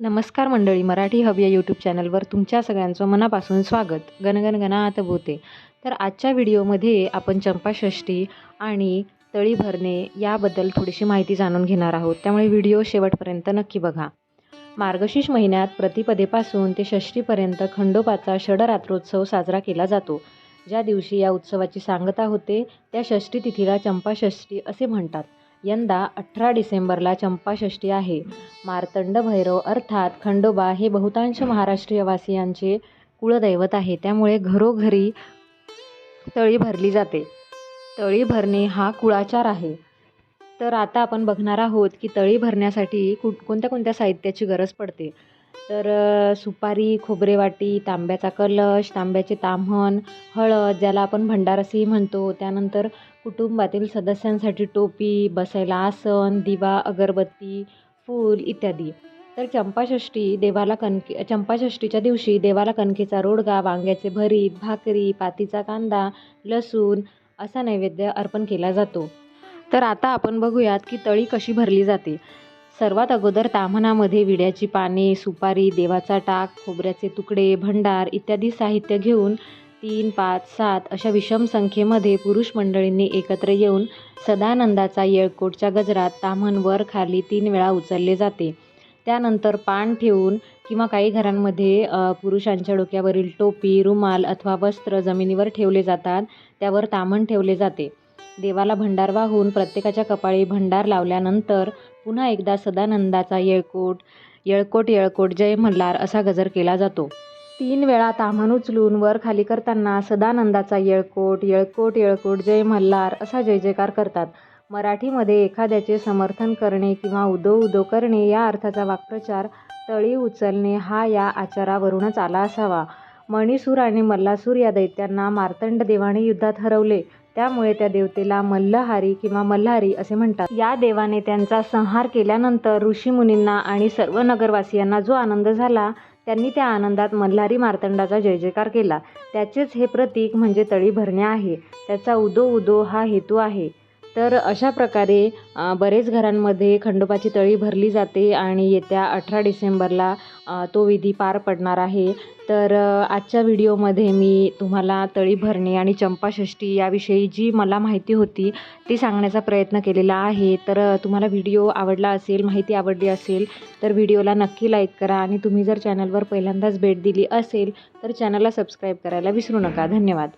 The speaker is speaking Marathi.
नमस्कार मंडळी मराठी हब या यूट्यूब चॅनलवर तुमच्या सगळ्यांचं मनापासून स्वागत. गणगणगणात बोते तर आजच्या व्हिडिओमध्ये आपण चंपाषष्ठी आणि तळी भरणे याबद्दल थोडीशी माहिती जाणून घेणार आहोत. त्यामुळे व्हिडिओ शेवटपर्यंत नक्की बघा. मार्गशीर्ष महिन्यात प्रतिपदेपासून ते षष्टीपर्यंत खंडोबाचा षडरात्रोत्सव साजरा केला जातो. ज्या दिवशी या उत्सवाची सांगता होते त्या षष्ठी तिथीला चंपाषष्ठी असे म्हणतात. यंदा अठरा डिसेंबरला चंपाषष्ठी आहे. मार्तंड भैरव अर्थात खंडोबा हे बहुतांश महाराष्ट्रीयवासियांचे कुळदैवत आहे. त्यामुळे घरोघरी तळी भरली जाते. तळी भरणे हा कुळाचार आहे. तर आता आपण बघणार आहोत की तळी भरण्यासाठी कु कोणत्या कोणत्या साहित्याची गरज पडते? तर सुपारी खोबरेवाटी तांब्याचा कलश तांब्याचे ताम्हण हळद ज्याला आपण भंडारसीही म्हणतो. त्यानंतर कुटुंबातील सदस्यांसाठी टोपी बसायला आसन दिवा अगरबत्ती फूल इत्यादी. तर चंपाषष्ठी देवाला कणके चंपाषष्ठीच्या दिवशी देवाला कणकेचा रोडगा वांग्याचे भरीत भाकरी पातीचा कांदा लसूण असा नैवेद्य अर्पण केला जातो. तर आता आपण बघूयात की तळी कशी भरली जाते. सर्वात अगोदर ताम्हणामध्ये विड्याची पाने सुपारी देवाचा टाक खोबऱ्याचे तुकडे भंडार इत्यादी साहित्य घेऊन तीन पाच सात अशा विषम संख्येमध्ये पुरुष मंडळींनी एकत्र येऊन सदानंदाचा येळकोटच्या गजरात ताम्हण वर खाली तीन वेळा उचलले जाते. त्यानंतर पान ठेवून किंवा काही घरांमध्ये पुरुषांच्या डोक्यावरील टोपी रुमाल अथवा वस्त्र जमिनीवर ठेवले जातात. त्यावर ताम्हण ठेवले जाते. देवाला भंडार वाहून प्रत्येकाच्या कपाळी भंडार लावल्यानंतर पुन्हा एकदा सदानंदाचा येळकोट येळकोट येळकोट जय मल्हार असा गजर केला जातो. तीन वेळा ताम्हण उचलून वर खाली करताना सदानंदाचा येळकोट येळकोट येळकोट जय मल्हार असा जय जयकार करतात. मराठीमध्ये एखाद्याचे समर्थन करणे किंवा उदो उदो करणे या अर्थाचा वाक्प्रचार तळी उचलणे हा या आचारावरूनच आला असावा. मणिसूर आणि मल्लासूर या दैत्यांना मार्तंड देवाने युद्धात हरवले. त्यामुळे त्या देवतेला मल्लहारी किंवा मल्हारी असे म्हणतात. या देवाने त्यांचा संहार केल्यानंतर ऋषीमुनींना आणि सर्व नगरवासियांना जो आनंद झाला त्यांनी त्या आनंदात मल्हारी मार्तंडाचा जय जयकार केला. त्याचेच हे प्रतीक म्हणजे तळी भरणे आहे. त्याचा उदो उदो हा हेतू आहे. तर अशा प्रकारे बरेच घरांमध्ये खंडोबाची तळी भरली जाते आणि येत्या अठरा डिसेंबरला तो विधी पार पडणार आहे. तर आजच्या व्हिडिओमध्ये मी तुम्हाला तळी भरणे आणि चंपाषष्ठी याविषयी जी मला माहिती होती ती सांगण्याचा प्रयत्न केलेला आहे. तर तुम्हाला व्हिडिओ आवडला असेल माहिती आवडली असेल तर व्हिडिओला नक्की लाईक करा आणि तुम्ही जर चॅनलवर पहिल्यांदाच भेट दिली असेल तर चॅनलला सबस्क्राईब करायला विसरू नका. धन्यवाद.